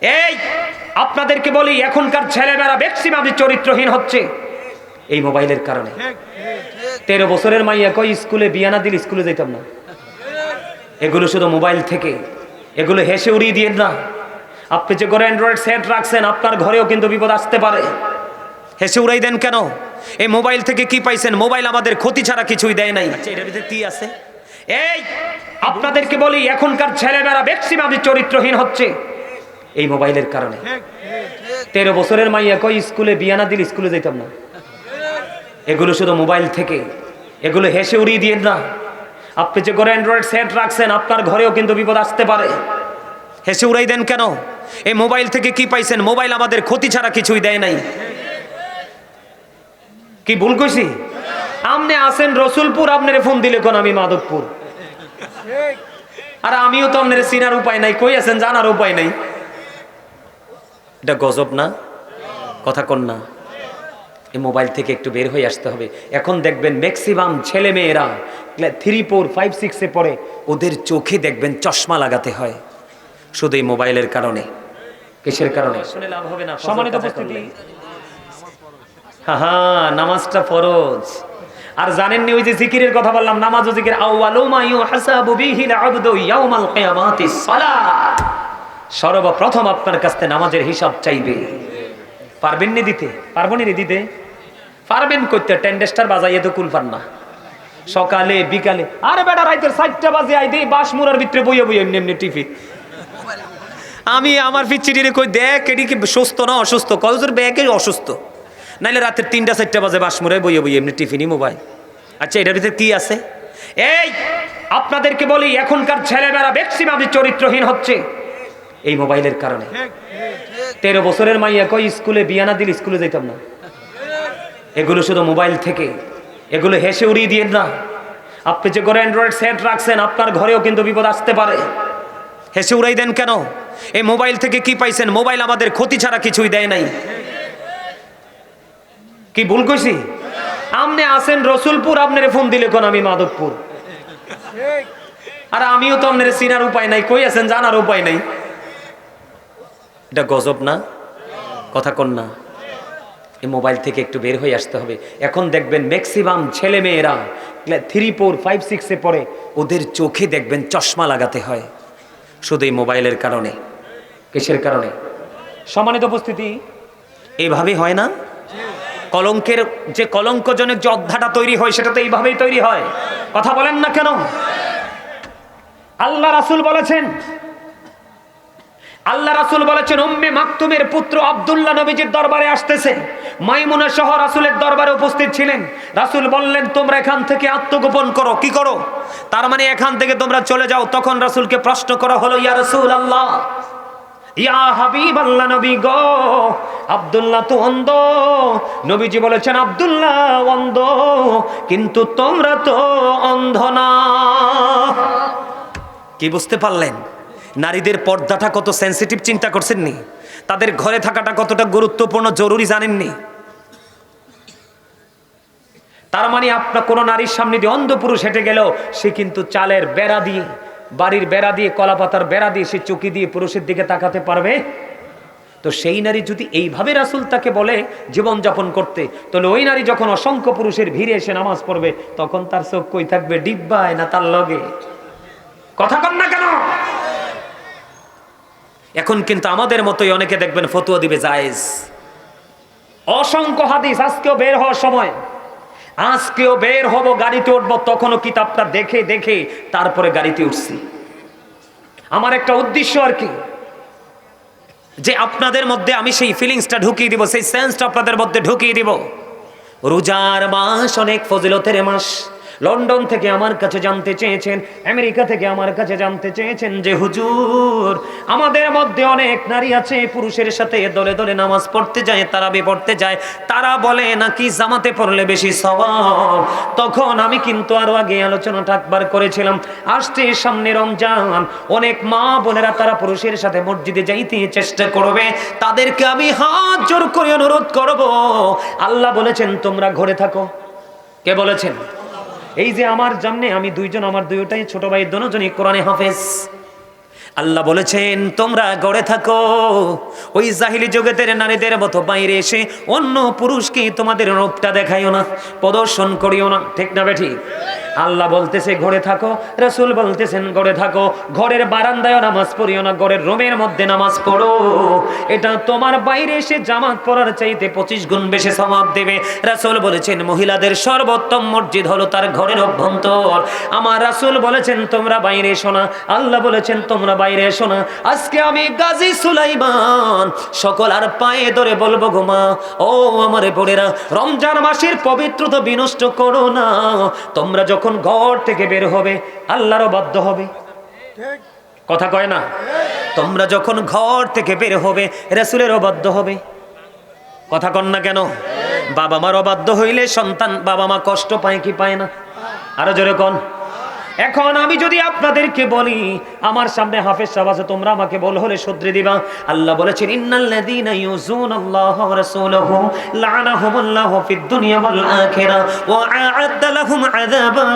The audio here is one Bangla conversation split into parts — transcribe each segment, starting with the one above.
এই আপনাদেরকে বলি এখনকার ছেলেমেয়েরা ম্যাক্সিমাম চরিত্রহীন হচ্ছে। এই মোবাইলের কারণে। তেরো বছরের মাইয়া কই স্কুলে বিয়া না দিলে স্কুলে যেতাম না। এগুলো শুধু মোবাইল থেকে। এগুলো হেসে উড়িয়ে দিয়ে না। আপনি যে করে অ্যান্ড্রয়েড সেট রাখছেন আপনার ঘরেও কিন্তু বিপদ আসতে পারে। হেসে উড়াই দেন কেন? এই মোবাইল থেকে কি পাইছেন? মোবাইল আমাদের ক্ষতি ছাড়া কিছুই দেয় নাই। আচ্ছা, এটার ভিতরে কি আছে? এই আপনাদেরকে বলি এখনকার ছেলেমেয়েরা ম্যাক্সিমাম চরিত্রহীন হচ্ছে। এই মোবাইলের কারণে। তেরো বছরের মাইয়া কই স্কুলে বিয়া না দিলে স্কুলে যেতাম না। এগুলো শুধু মোবাইল থেকে। এগুলো হেসে উড়িয়ে দিয়ে না। আপনি যে করে অ্যান্ড্রয়েড সেট রাখছেন আপনার ঘরেও কিন্তু বিপদ আসতে পারে। হেসে উড়াই দেন কেন? এই মোবাইল থেকে কি পাইছেন? মোবাইল আমাদের ক্ষতি ছাড়া কিছুই দেয় নাই। কি ভুল কইছি? আপনি আসেন রসুলপুর আপনার ফোন দিলে কোন আমি মাধবপুর? আর আমিও তো আপনার চিনার উপায় নাই কই আছেন জানার উপায় নাই? এটা গজব না? কথা কন না। এই মোবাইল থেকে একটু বের হয়ে আসতে হবে। এখন দেখবেন ম্যাক্সিমাম ছেলে মেয়েরা থ্রি ফোর ফাইভ সিক্সে পড়ে ওদের চোখে দেখবেন চশমা লাগাতে হয়। শুধু এই মোবাইলের কারণে। কিসের কারণে? সমানিত উপস্থিতি। হ্যাঁ নামাজটা ফরজ। আর জানেননি ওই যে জিকিরের কথা বললাম নামাজ ও জিকির আউয়ালু মা ইউহাসাবু বিহিল আবদু ইয়াউমাল কিয়ামাতিস সালাত সর্বপ্রথম আপনার কাছ থেকে নামাজের হিসাব চাইবে। পারবেন নি দিতে? পারব নি দিতে? পারবেন করতে টেন্ডেস্টার বাজাইয়ে তো কুল পান না সকালে, বিকালে, আরে বেটা রাইতের সাতটা বাজে, আই দেই বাস মুরার ভিতরে বইয়ে বইয়ে এমনি এমনি টিভি আমি আমার পিচ্ছিটিরে কই, দেখ, এটি কি সুস্থ না অসুস্থ? কয়জোর ব্যাগে অসুস্থ। নাইলে রাতের তিনটা, চারটা বাজে বাস মুরাই বইয়ে বইয়ে এমনি টিফিনি মোবাইল। আচ্ছা এটার ভিতরে কি আছে? এই, আপনাদেরকে বলি, এখনকার ছেলেমেয়েরা ম্যাক্সিমাম চরিত্রহীন হচ্ছে। এই মোবাইলের কারণে। তেরো বছরের মাইয়া কই স্কুলে বিয়া না দিলে স্কুলে যেতাম না। এগুলো শুধু মোবাইল থেকে। এগুলো হেসে উড়িয়ে দিয়ে না। আপনি যে করে অ্যান্ড্রয়েড সেট রাখছেন আপনার ঘরেও কিন্তু বিপদ আসতে পারে। হেসে উড়াই দেন কেন? এই মোবাইল থেকে কি পাইছেন? মোবাইল আমাদের ক্ষতি ছাড়া কিছুই দেয় নাই। কি ভুল কইছি? আপনি আসেন রসুলপুর আপনার ফোন দিলে কোন আমি মাধবপুর? আর আমিও তো আপনার চিনার উপায় নাই কই আছেন জানার উপায় নাই। এটা গজব না? কথা কন না। এই মোবাইল থেকে একটু বের হয়ে আসতে হবে। এখন দেখবেন ম্যাক্সিমাম ছেলে মেয়েরা থ্রি ফোর ফাইভ সিক্সে পড়ে, ওদের চোখে দেখবেন চশমা লাগাতে হয়। শুধু এই মোবাইলের কারণে। কিসের কারণে? সমানিত উপস্থিতি। এইভাবে হয় না? কলঙ্কের যে কলঙ্কজনক যে অধ্যাটা তৈরি হয়, সেটা তো এইভাবেই তৈরি হয়। কথা বলেন না কেন? আল্লাহ রাসুল বলেছেন আল্লাহ রাসুল বলেছেন, উম্মে মাকতুমের পুত্র আব্দুল্লাহ নবীজির দরবারে আসতেছে। মাইমুনা সহ রাসুলের দরবারে উপস্থিত ছিলেন। রাসুল বললেন, তোমরা এখান থেকে আত্মগোপন করো। কি করো? তার মানে এখান থেকে তোমরা চলে যাও। তখন রাসুলকে প্রশ্ন করা হলো, ইয়া রাসূল আল্লাহ ইয়া হাবিব আল্লাহ নবী আব্দুল্লাহ তো অন্ধ। বলেছেন, আব্দুল্লাহ অন্ধ, কিন্তু তোমরা তো অন্ধ না। কি বুঝতে পারলেন? নারীদের পর্দাটা কত সেন্সিটিভ চিন্তা করছেননি? তাদের ঘরে থাকাটা কতটা গুরুত্বপূর্ণ জরুরি জানেননি? তার মানে আপনার কোনো নারীর সামনে দিয়ে অন্ধ পুরুষ হেঁটে গেল সে কিন্তু চালের বেড়া দিয়ে, বাড়ির বেড়া দিয়ে, কলাপাতার বেড়া দিয়ে সে চুকি দিয়ে পুরুষের দিকে তাকাতে পারবে? তো সেই নারী যদি এইভাবে রাসুল তাকে বলে জীবনযাপন করতে, তাহলে ওই নারী যখন অসংখ্য পুরুষের ভিড়ে এসে নামাজ পড়বে, তখন তার চোখ কই থাকবে? ডিব্বায় না তার লগে? কথা কন না কেন? এখন কিন্তু আমাদের মতোই অনেকে দেখবেন ফতুয়া দিবে জায়েজ। অসংখ্য হাদিস আজকেও বের হওয়ার সময়। আজকেও বের হব, গাড়িতে উঠবো, তখনও কিতাবটা দেখে দেখে তারপরে গাড়িতে উঠছি। আমার একটা উদ্দেশ্য আর কি, যে আপনাদের মধ্যে আমি সেই ফিলিংসটা ঢুকিয়ে দিব, সেই সেন্সটা আপনাদের মধ্যে ঢুকিয়ে দিব। রোজার মাস অনেক ফজিলতের মাস। লন্ডন থেকে আমার কাছে জানতে চেয়েছেন, আমেরিকা থেকে আমার কাছে জানতে চেয়েছেন যে, হুজুর, আমাদের মধ্যে অনেক নারী আছে, পুরুষের সাথে দলে দলে নামাজ পড়তে যায়, তারাবি পড়তে যায়, তারা বলে নাকি জামাতে পড়লে বেশি স্বভাব তখন আমি কিন্তু আরও আগে আলোচনাটা একবার করেছিলাম। আসছে সামনে রমজান, অনেক মা বোনেরা তারা পুরুষের সাথে মসজিদে যাইতে চেষ্টা করবে। তাদেরকে আমি হাত জোর করে অনুরোধ করব। আল্লাহ বলেছেন, তোমরা ঘরে থাকো। কে বলেছেন? এই যে আমার জন্যে আমি দুইজন, আমার দুইটাই ছোট ভাই দনোজনই কোরআনে হাফেজ। আল্লাহ বলেছেন, তোমরা গড়ে থাকো। ওই জাহিলি জগতের নারীদের মতো বাইরে এসে অন্য পুরুষকে তোমাদের রূপটা দেখাইও না, প্রদর্শন করিও না। ঠিক না বেঠি? আল্লাহ বলতেছে, ঘরে থাকো। রসুল বলতেছেন, ঘরে থাকো। ঘরের বারান্দায় নামাজ পড়িও না, ঘরের রুমের মধ্যে নামাজ পড়ো। এটা তোমার বাইরে এসে জামাত পড়ার চাইতে পঁচিশ গুণ বেশি সমাপ দেবে। রাসুল বলেছেন, মহিলাদের সর্বোত্তম মসজিদ হলো তার ঘরের অভ্যন্তর। আমার রাসুল বলেছেন, তোমরা বাইরে এসো না। আল্লাহ বলেছেন, তোমরা বাইরে এসো না। আজকে আমি গাজী সুলাইমান, সকল আর পায়ে ধরে বলব গোমা ও আমার বোনেরা, রমজান মাসের পবিত্রতা বিনষ্ট করো না। তোমরা যখন ঘর থেকে বের হবে আল্লাহরও বাধ্য হবে। কথা কয় না? তোমরা যখন ঘর থেকে বের হবে রেসুলেরও বাধ্য হবে। কথা কন না কেন? বাবা মার অবাধ্য হইলে সন্তান বাবা মা কষ্ট পায় কি পায় না? আরও জোরে কন। এখন আমি যদি আপনাদেরকে বলি, আমার সামনে হাফেজ সাহেব আছে, তোমরা আমাকে বল হলে শুধরে দিবা। আল্লাহ বলেছেন, ইন্নাল্লাযীনা ইউযুনাল্লাহা ওয়া রাসূলাহু লা'নাহুমুল্লাহু ফিদ দুনিয়া ওয়াল আখিরা ওয়া আ'আদ্দা লাহুম আযাবান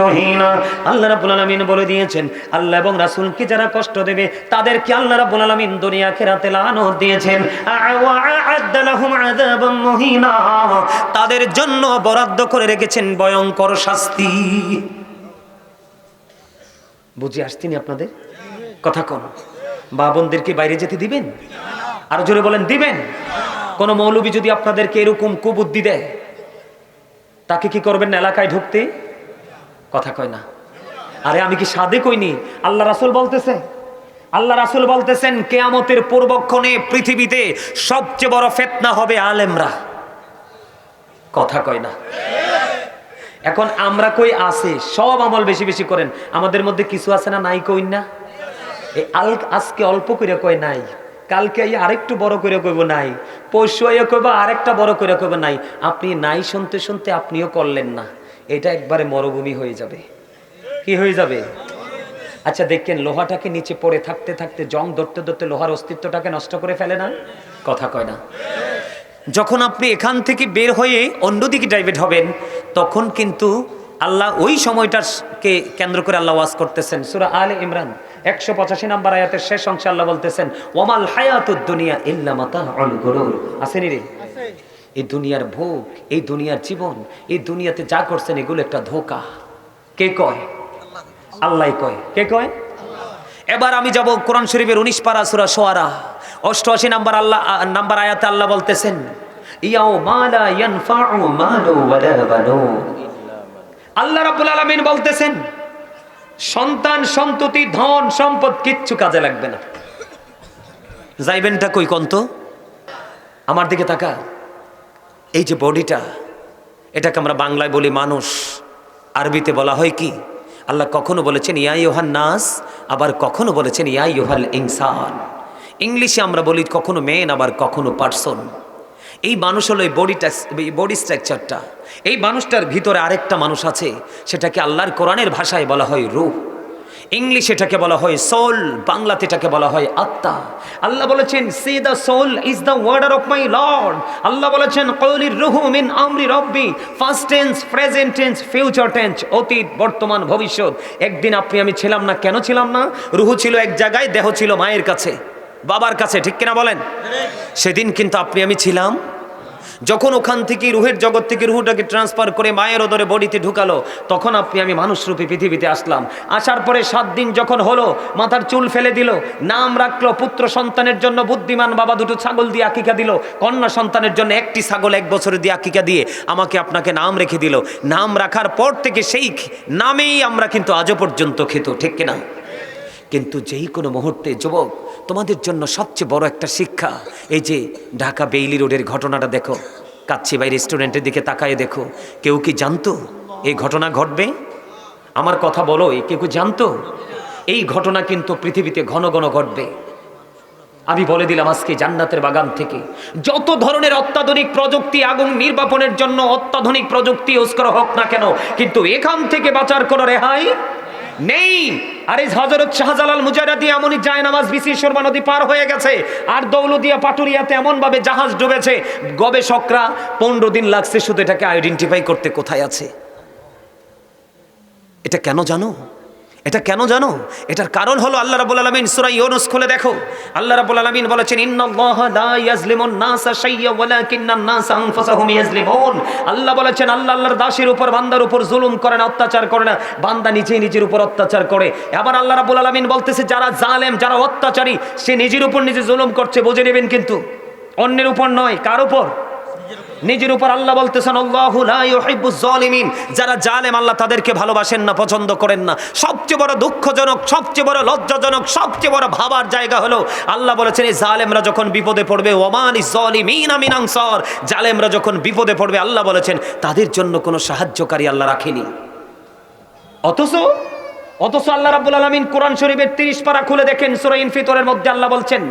মুহিনা। আল্লাহ রাব্বুল আলামিন বলে দিয়েছেন, আল্লাহ এবং রাসূলকে যারা কষ্ট দেবে, তাদেরকে আল্লাহ রাব্বুল আলামিন দুনিয়া আখিরাতে লানত দিয়েছেন। ওয়া আ'আদ্দা লাহুম আযাবান মুহিনা। তাদের জন্য বরাদ্দ করে রেখেছেন ভয়ঙ্কর শাস্তি। বুঝে আসছিনি আপনাদের? কথা কন। মা বোনদেরকে বাইরে যেতে দিবেন? আরও জোরে বলেন, দিবেন? কোন মৌলবি যদি আপনাদেরকে এরকম কুবুদ্ধি দেয়, তাকে কি করবেন এলাকায় ঢুকতে? কথা কয় না। আরে আমি কি সাদে কইনি? আল্লাহ রাসুল বলতেছে। আল্লাহ রাসুল বলতেছেন, কেয়ামতের পূর্বক্ষণে পৃথিবীতে সবচেয়ে বড় ফেতনা হবে আলেমরা। কথা কয় না। এখন আমরা কই আছে? সব আমল বেশি বেশি করেন। আমাদের মধ্যে কিছু আছে না নাই কই না? এই আল আজকে অল্প করে কয় নাই। কালকে আরেকটু বড় করে কইব নাই। পরশু আইয়া কইব আরেকটা বড় করে কইব নাই। আপনি নাই শুনতে শুনতে আপনিও করলেন না। এটা একবারে মরুভূমি হয়ে যাবে। কি হয়ে যাবে? আচ্ছা দেখেন, লোহাটাকে নিচে পড়ে থাকতে থাকতে, জং ধরতে ধরতে লোহার অস্তিত্বটাকে নষ্ট করে ফেলে না? কথা কয় না। যখন আপনি এখান থেকে বের হয়ে অন্যদিকে ডাইভেট হবেন তখন কিন্তু আল্লাহ ওই সময়টাকে কেন্দ্র করে আল্লাহ ওয়াজ করতেছেন। সুরা আলে ইমরান, একশো পঁচাশি নাম্বার আয়াতের শেষ অংশে আল্লাহ বলতেছেন ওমাল হায়াতুদ দুনিয়া ইল্লা মাতা আসেনি রে? এই দুনিয়ার ভোগ, এই দুনিয়ার জীবন, এই দুনিয়াতে যা করছেন, এগুলো একটা ধোকা। কে কয়? আল্লাহ কয়। কে কয়? এবার আমি যাব কোরআন শরীফের উনিশ পারা সুরা সোয়ারা। অষ্টআশি নাম্বার আল্লাহ, নাম্বার আয়াতে আল্লাহ বলতেছেন আল্লাহ রাব্বুল আলামিন বলতেছেন, সন্তান সন্ততি, ধন সম্পদ কিচ্ছু কাজে লাগবে না। যাইবেনটা কই কন্ত? আমার দিকে তাকা এই যে বডিটা, এটাকে আমরা বাংলায় বলি মানুষ, আরবিতে বলা হয় কি? আল্লাহ কখনো বলেছেন, ইয়া ইউহান নাস আবার কখনো বলেছেন, ইয়া ইউহাল ইনসান ইংলিশে আমরা বলি, কখনো মেন আবার কখনো পার্সন এই মানুষ হলো এই বডিটা এই বডি স্ট্রাকচারটা এই মানুষটার ভিতরে আরেকটা মানুষ আছে সেটাকে আল্লাহর কোরআনের ভাষায় বলা হয় রূপ ইংলিশ এটাকে বলা হয় সোল বাংলাতে এটাকে বলা হয় আত্মা। আল্লাহ বলেছেন সে the soul is the warder of my lord আল্লাহ বলেছেন কৌলির রুহু মিন আমরি রব্বি first tense present tense future tense অতীত বর্তমান ভবিষ্যৎ। একদিন আপনি আমি ছিলাম না কেন ছিলাম না? রুহু ছিল এক জায়গায় দেহ ছিল মায়ের কাছে বাবার কাছে ঠিক কিনা বলেন? সেদিন কিন্তু আপনি আমি ছিলাম যখন ওখান থেকে রুহের জগৎ থেকে রুহটাকে ট্রান্সফার করে মায়ের ওদরে বডিতে ঢুকালো, তখন আপনি আমি মানুষরূপী পৃথিবীতে আসলাম। আসার পরে সাত দিন যখন হলো, মাথার চুল ফেলে দিল, নাম রাখল পুত্র সন্তানের জন্য বুদ্ধিমান বাবা দুটো ছাগল দিয়ে আকিকা দিল, কন্যা সন্তানের জন্য একটি ছাগল এক বছরে দিয়ে আকিকা দিয়ে আমাকে আপনাকে নাম রেখে দিল। নাম রাখার পর থেকে সেই নামেই আমরা কিন্তু আজও পর্যন্ত খেত, ঠিক কিনা? কিন্তু যেই কোনো মুহূর্তে, যুবক, তোমাদের জন্য সবচেয়ে বড় একটা শিক্ষা, এই যে ঢাকা বেইলি রোডের ঘটনাটা দেখো কাচ্ছি বাই রেস্টুরেন্টের দিকে তাকায় দেখো, কেউ কি জানতো এই ঘটনা ঘটবে? আমার কথা বলো, এই কেউ জানতো? এই ঘটনা কিন্তু পৃথিবীতে ঘন ঘন ঘটবে। আমি বলে দিলাম আজকে জান্নাতের বাগান থেকে, যত ধরনের অত্যাধুনিক প্রযুক্তি আগুন নির্বাপনের জন্য অত্যাধুনিক প্রযুক্তি ইউজ করা হোক না কেন, কিন্তু এখান থেকে বাঁচার কোনো রেহাই নেই। আরে হজরত শাহজালাল মুজারাদি এমনই যায় নামাজ বিসি সুরমা নদী পার হয়ে গেছে। আর দৌলদিয়া পাটুরিয়াতে এমনভাবে জাহাজ ডুবেছে। গবেষকরা পনেরো দিন লাগছে শুধু এটাকে আইডেন্টিফাই করতে কোথায় আছে। এটা কেন জানো? এটা কেন জানো? এটার কারণ হলো আল্লাহ রাব্বুল আলামিন সূরা ইউনূস খুলে দেখো। আল্লাহ রাব্বুল আলামিন বলেছেন আল্লাহ বলেছেন, আল্লাহ আল্লাহর দাসের উপর, বান্দার উপর জুলুম করে না, অত্যাচার করে না। বান্দা নিজেই নিজের উপর অত্যাচার করে। আবার আল্লাহ রাব্বুল আলামিন বলতেছে, যারা জালেম, যারা অত্যাচারী, সে নিজের উপর নিজে জুলুম করছে, বুঝে নেবেন কিন্তু। অন্যের উপর নয়, কার উপর? নিজের উপর আল্লাহ বলতেছেন জলিমিন যারা জালেম, আল্লাহ তাদেরকে ভালোবাসেন না, পছন্দ করেন না। সবচেয়ে বড় দুঃখজনক, সবচেয়ে বড় লজ্জাজনক, সবচেয়ে বড় ভাবার জায়গা হলো, আল্লাহ বলেছেন, এই জালেমরা যখন বিপদে পড়বে, ওমান জলিমিন আমিন আনসর। জালেমরা যখন বিপদে পড়বে, আল্লাহ বলেছেন, তাদের জন্য কোনো সাহায্যকারী আল্লাহ রাখেনি। অথচ অথচ আল্লাহ রাব্বুল আলামিন কোরআন শরীফের 30 পারা খুলে দেখেন, সূরা ইনফিতরের মধ্যে আল্লাহ বলছেন,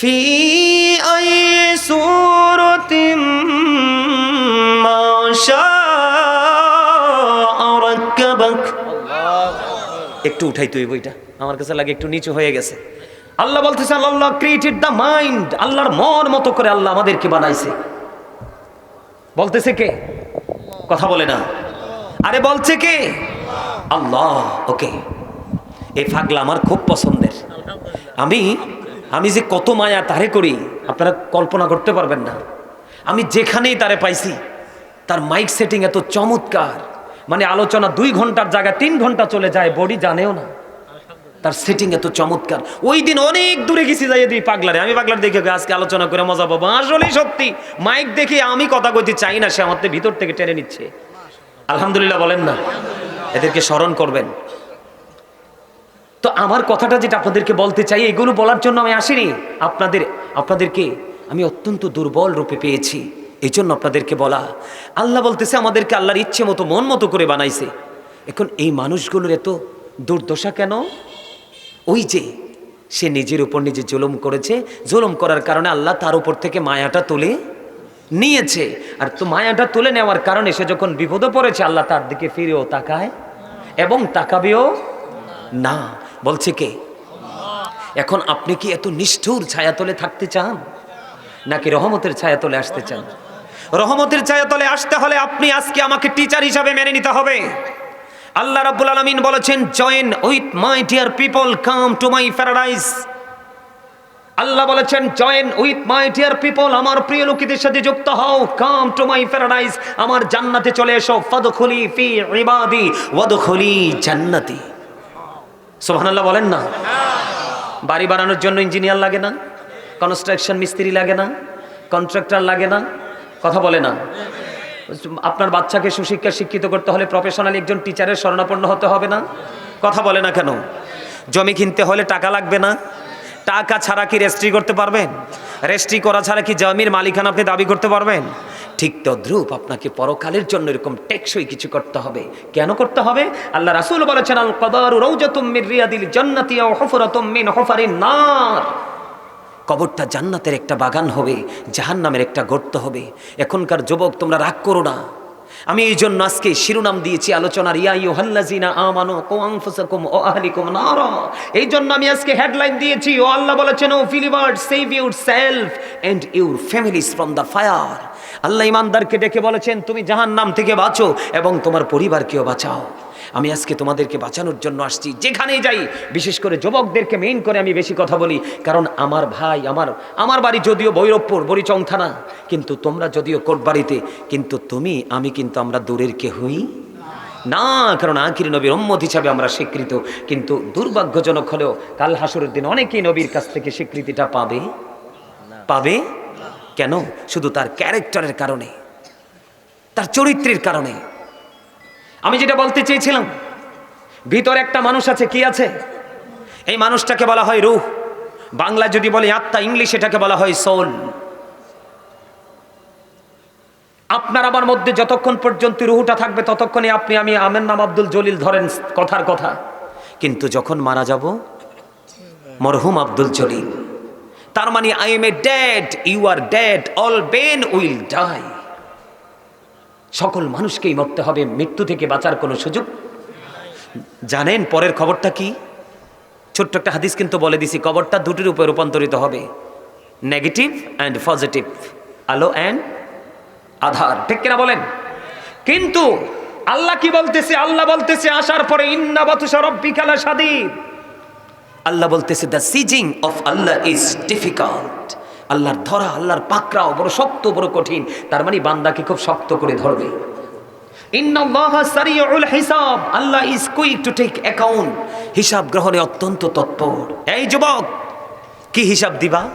ফি আই একটু উঠাই তুই বইটা। আমার কাছে লাগে একটু নিচু হয়ে গেছে। আল্লাহ বলতেছেন আল্লাহ ক্রিয়েটেড দ্য মাইন্ড আল্লাহর মন মতো করে আল্লাহ আমাদেরকে বানাইছে। বলতেছে কে? কথা বলে না। আরে বলছে কে? আল্লাহ, ওকে। এই ফাগলা আমার খুব পছন্দের। আমি আমি যে কত মায়া তারে করি, আপনারা কল্পনা করতে পারবেন না। আমি যেখানেই তারে পাইছি, তার মাইক সেটিং এত চমৎকার। মানে আলোচনা দুই ঘণ্টার জায়গায় তিন ঘণ্টা চলে যায় বডি জানেও না। তার সেটিং এত চমৎকার। ওই দিন অনেক দূরে গেছি যাই দিই পাগলারে। আমি পাগলার দেখে আজকে আলোচনা করে মজা পাবো। আসলেই সত্যি মাইক দেখে আমি কথা কইতে চাই না সে আমার ভিতর থেকে টেনে নিচ্ছে। আলহামদুলিল্লাহ বলেন না। এদেরকে স্মরণ করবেন। তো আমার কথাটা যেটা আপনাদেরকে বলতে চাই এগুলো বলার জন্য আমি আসিনি। আপনাদের আপনাদেরকে আমি অত্যন্ত দুর্বল রূপে পেয়েছি। এই জন্য আপনাদেরকে বলা, আল্লাহ বলতেছে, আমাদেরকে আল্লাহর ইচ্ছে মতো, মন মতো করে বানাইছে। এখন এই মানুষগুলোর এত দুর্দশা কেন? ওই যে, সে নিজের উপর নিজে জুলুম করেছে। জুলুম করার কারণে আল্লাহ তার উপর থেকে মায়াটা তুলে নিয়েছে। আর তো মায়াটা তুলে নেওয়ার কারণে সে যখন বিপদে পড়েছে, আল্লাহ তার দিকে ফিরেও তাকায় এবং তাকাবেও না। বলছে কে? এখন আপনি কি এত নিষ্ঠুর ছায়াতলে থাকতে চান? নাকি রহমতের ছায়াতলে আসতে চান? রহমতের ছায়াতলে আসতে হলে আপনি আজকে আমাকে টিচার হিসাবে মেনে নিতে হবে। আল্লাহ রাব্বুল আলামিন বলেছেন join with my dear people come to my paradise আল্লাহ বলেছেন join with my dear people আমার প্রিয় লোকেদের সাথে যুক্ত হও কাম টু মাই প্যারাডাইস আমার জান্নাতে চলে এসো। ফাদখুলি ফি ইবাদি, ওয়াদখুলি জান্নাতি। সুবহানাল্লাহ বলেন না? বাড়ি বানানোর জন্য ইঞ্জিনিয়ার লাগে না? কনস্ট্রাকশন মিস্ত্রি লাগে না? কন্ট্রাক্টর লাগে না? কথা বলে না। আপনার বাচ্চাকে সুশিক্ষা শিক্ষিত করতে হলে প্রফেশনালি একজন টিচারের শরণাপন্ন হতে হবে না। কথা বলে না কেন? জমি কিনতে হলে টাকা লাগবে না। টাকা ছাড়া কি রেজিস্ট্রি করতে পারবেন? রেজিস্ট্রি করা ছাড়া কি জমির মালিকানা আপনি দাবি করতে পারবেন? ঠিক তদ্রূপ আপনাকে পরকালের জন্য এরকম টেকসই কিছু করতে হবে। কেন করতে হবে? আল্লাহ রাসূল বলেছেন আল কবরু রাউজাতুম মির রিয়াদিল জান্নাতি আও হুফরাতুম মিন হুফারিন নার। কবরটা জান্নাতের একটা বাগান হবে, জাহান্নামের একটা গর্ত হবে। এখনকার যুবক, তোমরা রাগ করো না। আমি এই জন্য আজকে শিরোনাম দিয়েছি, আলোচনার, ইয়া ইউহাল্লাযিনা আমানু কু আনফুসাকুম ও আহলিকুম নারা। এই জন্য আমি আজকে হেডলাইন দিয়েছি, ও আল্লাহ বলেছেন, O believer save yourself and your families from the fire আল্লাহ ইমানদারকে ডেকে বলেছেন, তুমি জাহান্নাম থেকে বাঁচো এবং তোমার পরিবারকেও বাঁচাও। আমি আজকে তোমাদেরকে বাঁচানোর জন্য আসছি। যেখানেই যাই, বিশেষ করে যুবকদেরকে মেইন করে আমি বেশি কথা বলি। কারণ আমার ভাই, আমার আমার বাড়ি যদিও ভৈরবপুর, বরিচং থানা, কিন্তু তোমরা যদিও কোটবাড়িতে, কিন্তু তুমি, আমি কিন্তু আমরা দূরের কেহই না। কারণ আখির নবীর উম্মত হিসাবে আমরা স্বীকৃত। কিন্তু দুর্ভাগ্যজনক হলেও কাল হাসুরের দিন অনেকেই নবীর কাছ থেকে স্বীকৃতিটা পাবে। পাবে? কেন? শুধু তার ক্যারেক্টারের কারণে। তার চরিত্রের কারণে। আমি যেটা বলতে চেয়েছিলাম, ভিতরে একটা মানুষ আছে, কি আছে? এই মানুষটাকে বলা হয় রুহ। বাংলা যদি বলে আত্মা, ইংলিশ এটাকে বলা হয় সোল। আপনার আমার মধ্যে যতক্ষণ পর্যন্ত রুহুটা থাকবে, ততক্ষণে আপনি, আমি আমের নাম আব্দুল জলিল ধরেন কথার কথা। কিন্তু যখন মারা যাব, মরহুম আব্দুল জলিল। তার মানে I am a dead you are dead all men will die সকল মানুষকেই মরতে হবে, মৃত্যু থেকে বাঁচার কোনো সুযোগ? জানেন, পরের খবরটা কি? ছোট্ট একটা হাদিস কিন্তু বলে দিছি, কবরটা দুটির উপরে রূপান্তরিত হবে। নেগেটিভ অ্যান্ড পজিটিভ আলো অ্যান্ড আধার। ঠিক কিনা বলেন? কিন্তু আল্লাহ কি বলতেছে? আল্লাহ বলতেছে, আসার পরে আল্লাহ বলতেছে the seizing of Allah is difficult আল্লাহর ধরা, আল্লাহর পাকড়াও বড় শক্ত, বড় কঠিন। তার মানে বান্দাকে খুব শক্ত করে ধরবে। হিসাব। Allah is quick to take account হিসাব গ্রহণে অত্যন্ত তৎপর। এই যুবক, কি হিসাব দিবা?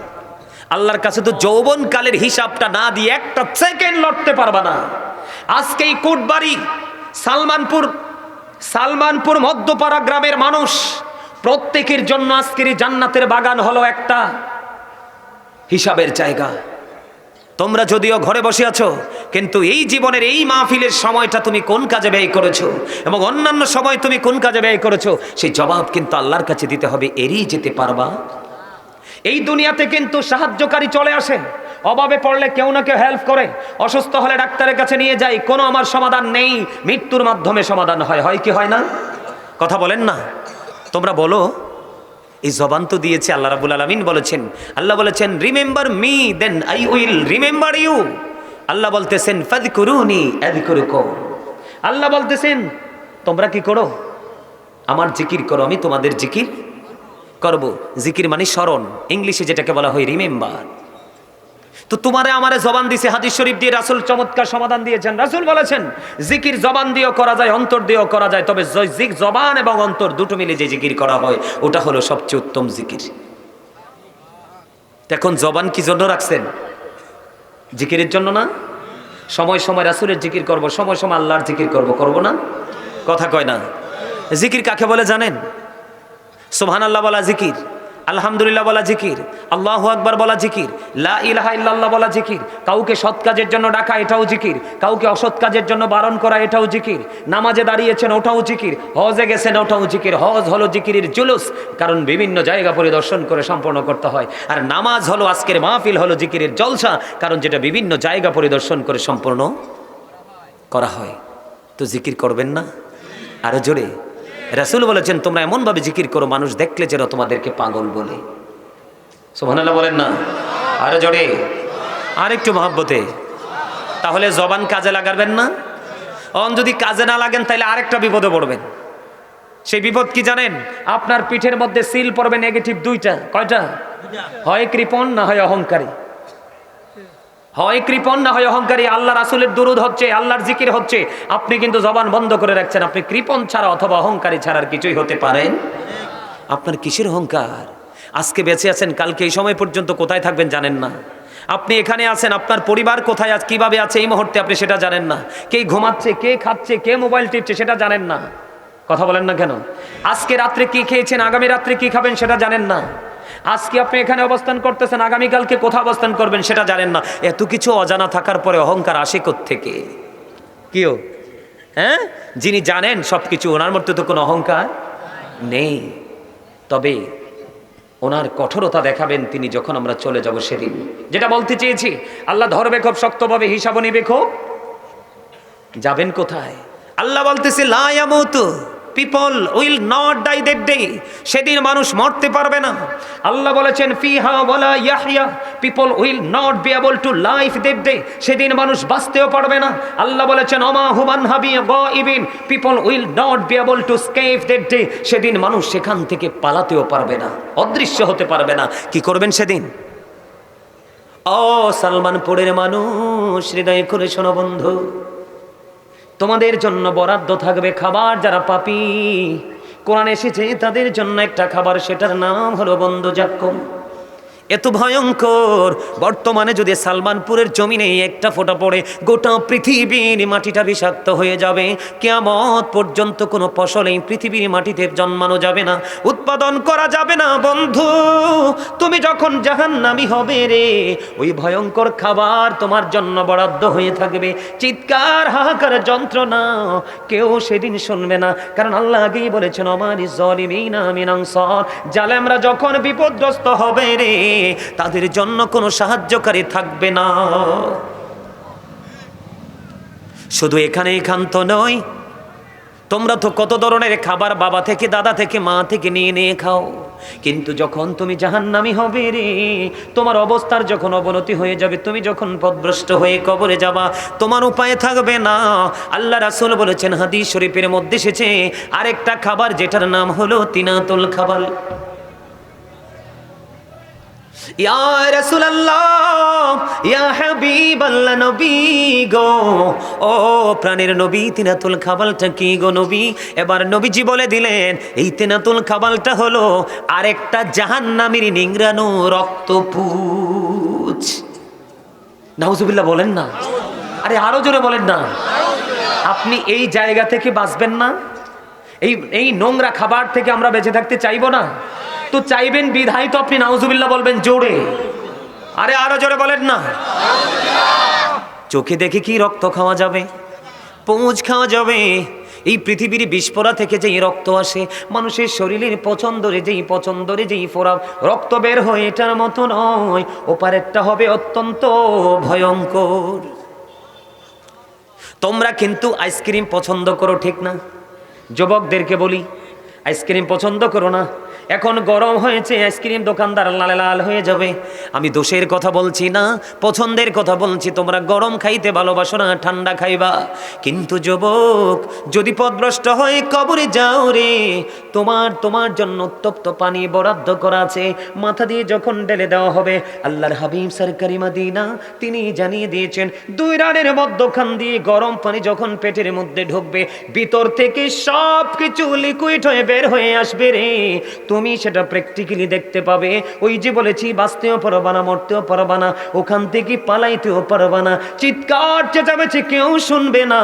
আল্লাহর কাছে তো যৌবনকালের হিসাবটা না দিয়ে একটা সেকেন্ড লড়তে পারবা না। আজকে এই কোটবাড়ি, সালমানপুর সালমানপুর মধ্যপাড়া গ্রামের মানুষ প্রত্যেকের জন্য আজকের জান্নাতের বাগান হলো একটা। হিসাবের জায়গা। তোমরা যদিও ঘরে বসে আছো, কিন্তু এই জীবনের এই মাহফিলের সময়টা তুমি কোন কাজে ব্যয় করেছ এবং অন্যান্য সময় তুমি কোন কাজে ব্যয় করেছ, সেই জবাব কিন্তু আল্লাহর কাছে দিতে হবে এড়িয়ে যেতে পারবা। এই দুনিয়াতে কিন্তু সাহায্যকারী চলে আসে, অভাবে পড়লে কেউ না কেউ হেল্প করে, অসুস্থ হলে ডাক্তারের কাছে নিয়ে যাই, কোনো আমার সমাধান নেই, মৃত্যুর মাধ্যমে সমাধান হয় হয় কি হয় না? কথা বলেন না। তোমরা বলো এই জবান তো দিয়েছে আল্লাহ রাবুল আলমিন বলেছেন। আল্লাহ বলেছেন remember me then I will remember you আল্লাহ বলতেছেন ফাদ করুনি আল্লাহ বলতেছেন, তোমরা কি করো? আমার জিকির করো, আমি তোমাদের জিকির করব। জিকির মানে স্মরণ। ইংলিশে যেটাকে বলা হয় রিমেম্বার তো তোমারে আমারে জবান দিছে, হাদিস শরীফ দিয়ে রাসুল চমৎকার সমাধান দিয়েছেন। রাসুল বলেছেন, জিকির জবান দিয়েও করা যায়, অন্তর দিয়েও করা যায়, তবে জিক জবান এবং অন্তর দুটো মিলে যে জিকির করা হয়, ওটা হলো সবচেয়ে উত্তম জিকির। এখন জবান কি জন্য রাখছেন? জিকিরের জন্য না? সময় সময় রাসুলের জিকির করব, সময় সময় আল্লাহর জিকির করব করব না? কথা কয় না। জিকির কাকে বলে জানেন? সুবহান আল্লাহ বলা জিকির। আলহামদুলিল্লাহ বলা জিকির, আল্লাহ আকবার বলা জিকির, লা ইলাহা ইল্লাল্লাহ বলা জিকির, কাউকে সৎ কাজের জন্য ডাকা এটাও জিকির, কাউকে অসৎ কাজের জন্য বারণ করা এটাও জিকির, নামাজে দাঁড়িয়েছেন ওটাও জিকির, হজে গেছেন ওটাও জিকির, হজ হলো জিকিরের জুলুস, কারণ বিভিন্ন জায়গা পরিদর্শন করে সম্পন্ন করতে হয়। আর নামাজ হলো আজকের মাহফিল হলো জিকিরের জলসা, কারণ যেটা বিভিন্ন জায়গা পরিদর্শন করে সম্পূর্ণ করা হয়। তো জিকির করবেন না? আরও জোরে। রাসুল বলেছেন, তোমরা এমনভাবে জিকির করো, মানুষ দেখলে যেন তোমাদেরকে পাগল বলে। সোহানাল্লাহ বলেন না? আরও জোরে। আর একটু মহাব্বতে। তাহলে জবান কাজে লাগাবেন না? অন যদি কাজে না লাগেন, তাহলে আরেকটা বিপদে পড়বেন। সেই বিপদ কি জানেন? আপনার পিঠের মধ্যে সিল পড়বে নেগেটিভ দুইটা। কয়টা? হয় কৃপণ না হয় অহংকারী। হয় কৃপণ, না হয় অহংকারী, আল্লাহ রাসুলের দুরুদ হচ্ছে, আল্লাহর জিকির হচ্ছে। আপনি কিন্তু জবান বন্ধ করে রাখছেন, আপনি কৃপণ ছাড়া অথবা অহংকারী ছাড়ার কিছুই হতে পারেন। আপনার কিসের অহংকার? আজকে বেঁচে আছেন, কালকে এই সময় পর্যন্ত কোথায় থাকবেন জানেন না। আপনি এখানে আছেন, আপনার পরিবার কোথায় আজ, কীভাবে আছে, এই মুহূর্তে আপনি সেটা জানেন না। কে ঘুমাচ্ছে, কে খাচ্ছে, কে মোবাইল টিপছে, সেটা জানেন না। কথা বলেন না কেন? আজকে রাত্রে কি খেয়েছেন, আগামী রাত্রে কি খাবেন, সেটা জানেন না। আজকে আপনি এখানে অবস্থান করতেছেন, আগামীকালকে কোথায় অবস্থান করবেন সেটা জানেন না। এত কিছু অজানা থাকার পরে অহংকার আসে থেকে কিও? হ্যাঁ? যিনি জানেন সব কিছু ওনার মধ্যে তো কোনো অহংকার নেই। তবে ওনার কঠোরতা দেখাবেন তিনি যখন আমরা চলে যাব সেদিন। যেটা বলতে চেয়েছি, আল্লাহ ধরবে খুব শক্তভাবে, হিসাবও নিবে খুব। যাবেন কোথায়? আল্লাহ বলতেছে লায়ামত people will not die that day সেদিন মানুষ মরতে পারবে না। আল্লাহ বলেছেন, ফিহা ওয়ালা ইয়াহইয়া। People will not be able to life that day সেদিন মানুষ বাঁচতেও পারবে না। আল্লাহ বলেছেন অমা হুমান হাবি গাইবিন। People will not be able to escape that day সেদিন মানুষ সেখান থেকে পালাতেও পারবে না। অদৃশ্য হতে পারবে না। কি করবেন সেদিন? ও সালমানপুরের মানুষ, হৃদয় করে শোনো বন্ধু। তোমাদের জন্য বরাদ্দ থাকবে খাবার যারা পাপি। কোরআন এসেছে তাদের জন্য একটা খাবার, সেটার নাম হলো বন্ধু জাক্কম। এত ভয়ঙ্কর। বর্তমানে যদি সালমানপুরের জমিনে একটা ফোঁটা পড়ে, গোটা পৃথিবীর মাটিটা বিষাক্ত হয়ে যাবে। কেয়ামত পর্যন্ত কোনো ফসল এই পৃথিবীর মাটিতে জন্মানো যাবে না। উৎপাদন করা যাবে না, বন্ধু। তুমি যখন জাহান্নামি হবে রে, ওই ভয়ঙ্কর খাবার তোমার জন্য বরাদ্দ হয়ে থাকবে। চিৎকার, হাহাকার, যন্ত্রণা কেউ সেদিন শুনবে না। কারণ আল্লাহ আগেই বলেছেন আমার জলিমিনা মিনাংসর জালেমরা যখন বিপদগ্রস্ত হবে রে তাদের জন্য কোনো সাহায্যকারী থাকবে না। শুধু এখানে এখান্ত নয় তোমরা তো কত ধরনের খাবার বাবা থেকে, দাদা থেকে, মা থেকে নিয়ে নিয়ে খাও। কিন্তু যখন তুমি জাহান্নামি হবে রে, তোমার অবস্থার যখন অবনতি হয়ে যাবে, তুমি যখন পদভ্রষ্ট হয়ে কবরে যাবা, তোমার উপায় থাকবে না। আল্লাহ রাসূল বলেছেন, হাদিস শরীফের মধ্যে এসেছে, আরেকটা খাবার যেটার নাম হলো তিনাতুল খাবার ইয়া রাসূলুল্লাহ, ইয়া নবী গো। ও প্রাণের নবী, তিনাতুল কি গো নবী? এবার বলে দিলেন, এই তিনাতুল হলো আরেকটা বলেন না। আরে আরও জোরে বলেন না। আপনি এই জায়গা থেকে বাঁচবেন না। এই এই নোংরা খাবার থেকে আমরা বেঁচে থাকতে চাইব না। তো চাইবেন বিধায় তো আপনি নাউজুবিল্লাহ বলবেন জোরে। আরে আরও জোরে বলেন না। চোখে দেখে কি রক্ত খাওয়া যাবে? পৌঁছ খাওয়া যাবে। এই পৃথিবীর বিস্ফোরা থেকে যেই রক্ত আসে, মানুষের শরীরের পছন্দরে যেই পছন্দরে যেই ফোরা রক্ত বের হয় এটার মতো নয়। ওপারেরটা হবে অত্যন্ত ভয়ঙ্কর। তোমরা কিন্তু আইসক্রিম পছন্দ করো, ঠিক না? যুবকদেরকে বলি, আইসক্রিম পছন্দ করো না। এখন গরম হয়েছে, আইসক্রিম দোকানদার লাল লাল হয়ে যাবে। আমি দোষের কথা বলছি না, পছন্দের কথা বলছি, তোমরা গরম খাইতে ভালোবাসো না, ঠান্ডা খাইবা। কিন্তু যুবক, যদি পদভ্রষ্ট হয়ে, কবরে যাও রে। তোমার তোমার জন্য উত্তপ্ত পানি বরাদ্দ করা আছে। মাথা দিয়ে যখন ঢেলে দেওয়া হবে, আল্লাহর হাবিব সরকারি মাদিনা তিনি জানিয়ে দিয়েছেন, দুই রানের মধ্যখান দিয়ে গরম পানি যখন পেটের মধ্যে ঢুকবে, ভিতর থেকে সব কিছু লিকুইড হয়ে বের হয়ে আসবে রে। তুমি সেটা প্র্যাকটিক্যালি দেখতে পাবে। ওই যে বলেছি, বাঁচতেও পারবা না, মরতেও পারবা না, ওখান থেকে পালাইতেও পারবা না। চিৎকার চেঁচামেচি কেউ শুনবে না।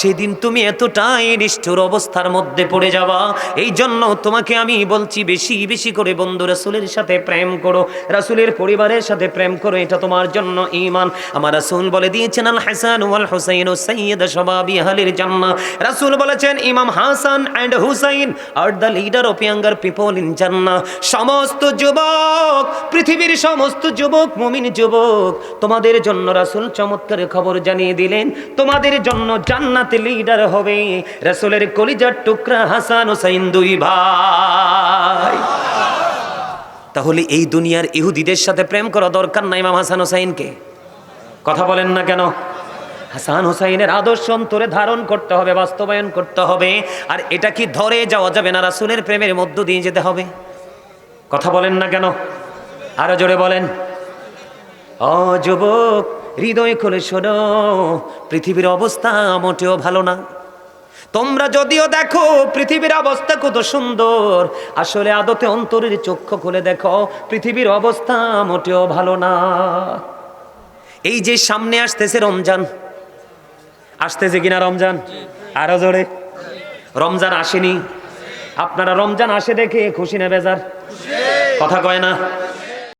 সেদিন তুমি এতটাই নিষ্ঠুর অবস্থার মধ্যে পড়ে যাবা। এই জন্য তোমাকে আমি বলছি, বেশি বেশি করে বন্ধু রাসুলের সাথে প্রেম করো। রাসুলের পরিবারের সাথে প্রেম করো, এটা তোমার জন্য ইমান আমার রাসুল বলে দিয়েছেন, আল হাসান ওয়াল হুসাইন ও সৈয়দ সবাবি আহলির জান্নাহ। রাসুল বলেছেন, Imam Hasan and Husain are the leader of younger people in জান্নাহ সমস্ত যুবক, পৃথিবীর সমস্ত যুবক, মুমিন যুবক, তোমাদের জন্য রাসুল চমৎকার খবর জানিয়ে দিলেন, তোমাদের জন্য জান্নাতে লিডার হবে রাসুলের কলিজার টুকরা হাসান হুসাইন দুই ভাই। তাহলে এই দুনিয়ার ইহুদিদের সাথে প্রেম করা দরকার নাই ইমাম হাসান হোসাইনকে? কথা বলেন না কেন? হাসান হোসাইনের আদর্শ অন্তরে ধারণ করতে হবে, বাস্তবায়ন করতে হবে। আর এটা কি ধরে যাওয়া যাবে না? রাসুলের প্রেমের মধ্য দিয়ে যেতে হবে। কথা বলেন না কেন? আরও জোরে বলেন। ও যুবক, হৃদয় খুলে শোনো, পৃথিবীর অবস্থা মোটেও ভালো না। তোমরা যদিও দেখো পৃথিবীর অবস্থা কত সুন্দর, আসলে আদতে অন্তরের চক্ষু খুলে দেখো, পৃথিবীর অবস্থা মোটেও ভালো না। এই যে সামনে আসতেছে রমজান আসতেছে কিনা রমজান? আরও জোরে। রমজান আসেনি। আপনারা রমজান আসে দেখে খুশি না বেজার? কথা কয় না।